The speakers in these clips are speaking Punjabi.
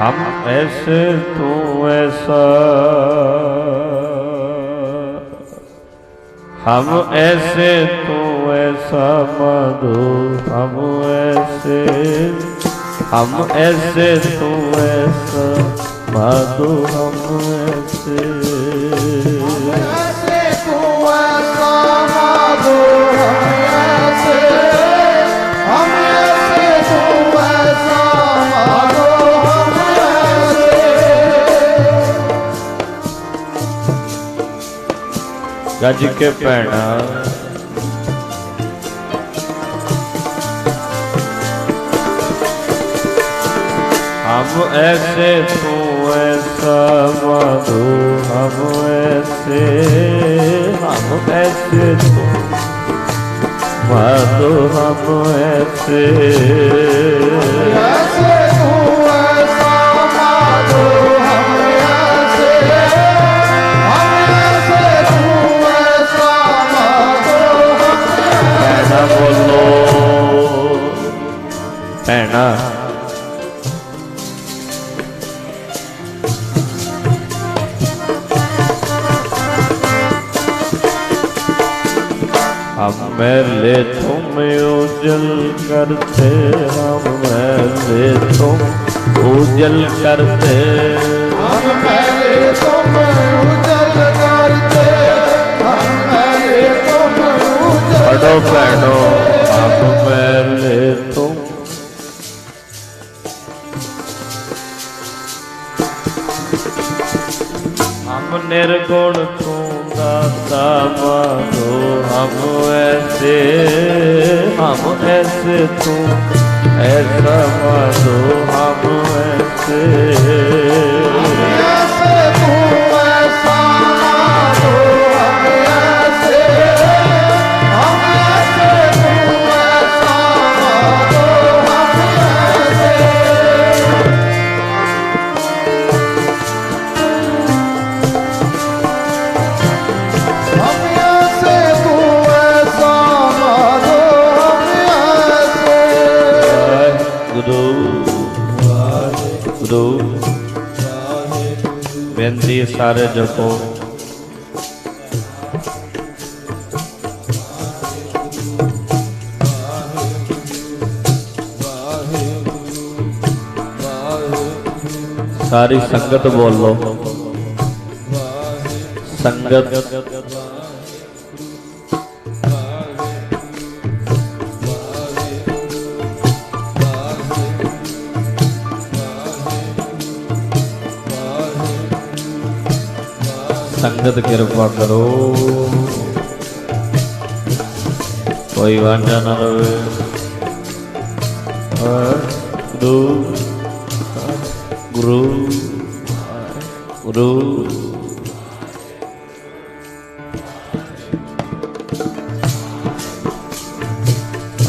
ਹਮ ਐਸੇ ਤੂੰ ਐਸਾ। ਹਮ ਐਸੇ ਤੂੰ ਐਸਾ ਮਧੂ, ਹਮ ਐਸੇ। ਹਮ ਐਸੇ ਤੂੰ ਐਸਾ ਮਧੂ, ਹਮ ਐਸੇ। ਗੱਜ ਕੇ ਪੈਣਾ ਹਮ ਐਸੇ ਤੂੰ ਐਸਾ ਮਧੂ ਹਮ ਐਸੇ ਹਮ ਐਸੇ ਤੂੰ ਮਧੂ ਹਮ ਐਸੇ। हम मैले तुम उजल करते हम मैले तुम उजल करते हम पहले तुम उजल करते हम पहले तुम उजल पढ़ो भैनो हम मैले तुम हम निर्गुण तू दाता मानो हम ऐसे हम ऐसे तू ऐसा मानो हम ऐसे ऐसे ਬੇਨਤੀ सारे जपो सारी संगत बोलो संगत। ਸੰਗਤ ਕਿਰਪਾ ਕਰੋ। ਕੋਈ ਵਾਂਝਾ ਨਾ ਰਵੇ। ਗੁਰੂ ਗੁਰੂ। ਗੁਰੂ।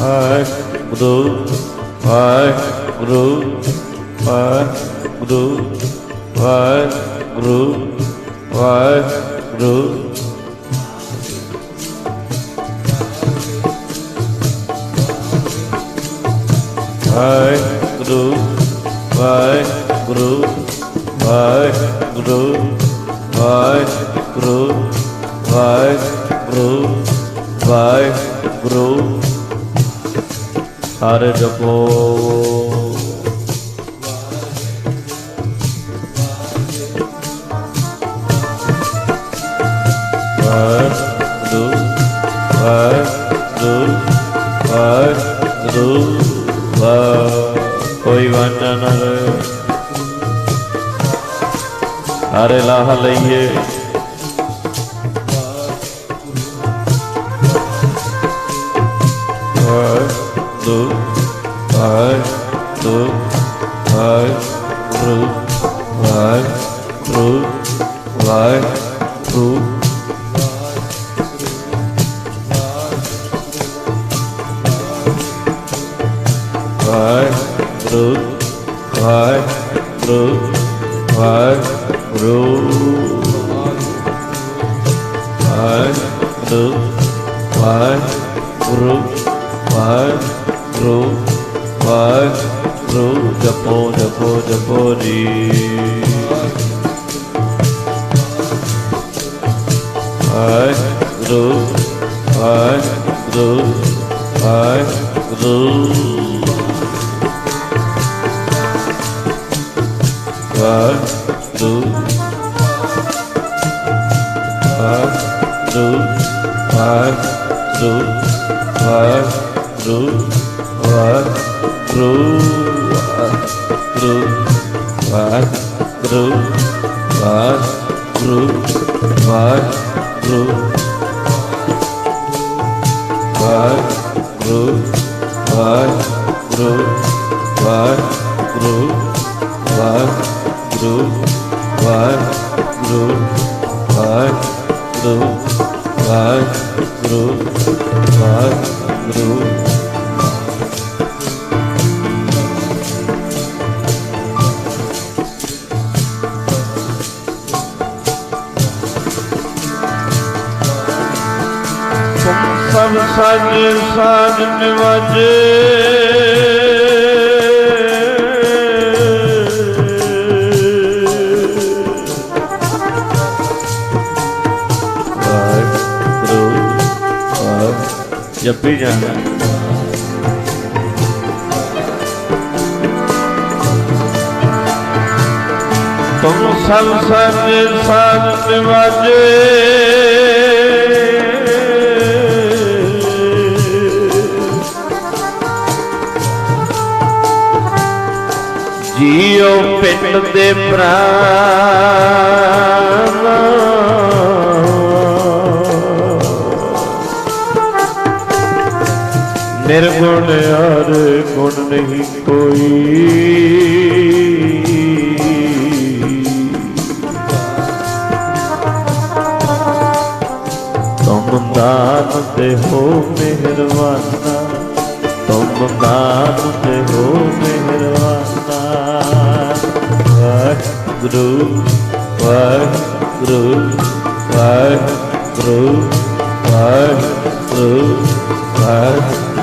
ਆਏ ਗੁਰੂ ਆਏ ਗੁਰੂ ਆਏ ਗੁਰੂ ਆਏ ਗੁਰੂ ਵਾਹਿਗੁਰੂ ਵਾਹਿਗੁਰੂ ਵਾਹਿਗੁਰੂ ਵਾਹਿਗੁਰੂ ਵਾਹਿਗੁਰੂ ਵਾਹਿਗੁਰੂ। ਵਾਹਿਗੁਰੂ ਸਾਰੇ ਜਪੋ। ਰੂਪ ਕੋਈ ਵੰਡਨ ਨਾ ਹਰੇ ਲਾਹ ਲਈਏ। ਵਾਹ ਵਾਹਿਗੁਰੂ ਵਾਹਿਗੁਰੂ ਵਾਹਿਗੁਰੂ ਵਾਹਿਗੁਰੂ ਵਾਹਿਗੁਰੂ ਵਾਹਿਗੁਰੂ ਵਾਹਿਗੁਰੂ ਜਪੋ ਜਪੋ ਜਪੋ ਜੀ ਵਾਹਿਗੁਰੂ ਵਾਹਿਗੁਰੂ ਵਾਹਿਗੁਰੂ ਵਾਹਿਗੁਰੂ ਵਾਹਿਗੁਰੂ ਵਾਹਿਗੁਰੂ ਵਾਹਿਗੁਰੂ ਵਾਹਿਗੁਰੂ ਵਾਹਿਗੁਰੂ ਵਾਹਿਗੁਰੂ ਵਾਹਿਗੁਰੂ ਵਾਹਿਗੁਰੂ ਵਾਹਿਗੁਰੂ ਵਾਹਿਗੁਰੂ ਵਾਹਿਗੁਰੂ ਵਾਹਿਗੁਰੂ ਵਾਹਿਗੁਰੂ ਵਾਹਿਗੁਰੂ। ਸਭ ਸਾਜ ਸਾਜ ਨਿਵਾਜੇ। ਜੱਪੀ ਜਾਣਾ ਤੁਮ ਸੰਸਰ ਸੰਤ ਵਜੇ ਜੀਉ ਪਿੰਡ ਦੇ ਪ੍ਰਾਣ। ਨਿਰਗੁਣ ਹਰ ਗੁਣ ਨਹੀਂ ਕੋਈ। ਤੁਮ ਦਾਨ ਤੇ ਹੋ ਮਿਹਰਬਾਨਾ, ਤੁਮ ਦਾਨ ਤੇ ਹੋ ਮਿਹਰਬਾਨਾ। ਵਾਹਿਗੁਰੂ ਵਾਹਿਗੁਰੂ ਵਾਹਿਗੁਰੂ ਵਾਹਿਗੁਰੂ ਵਾਹਿਗੁਰੂ।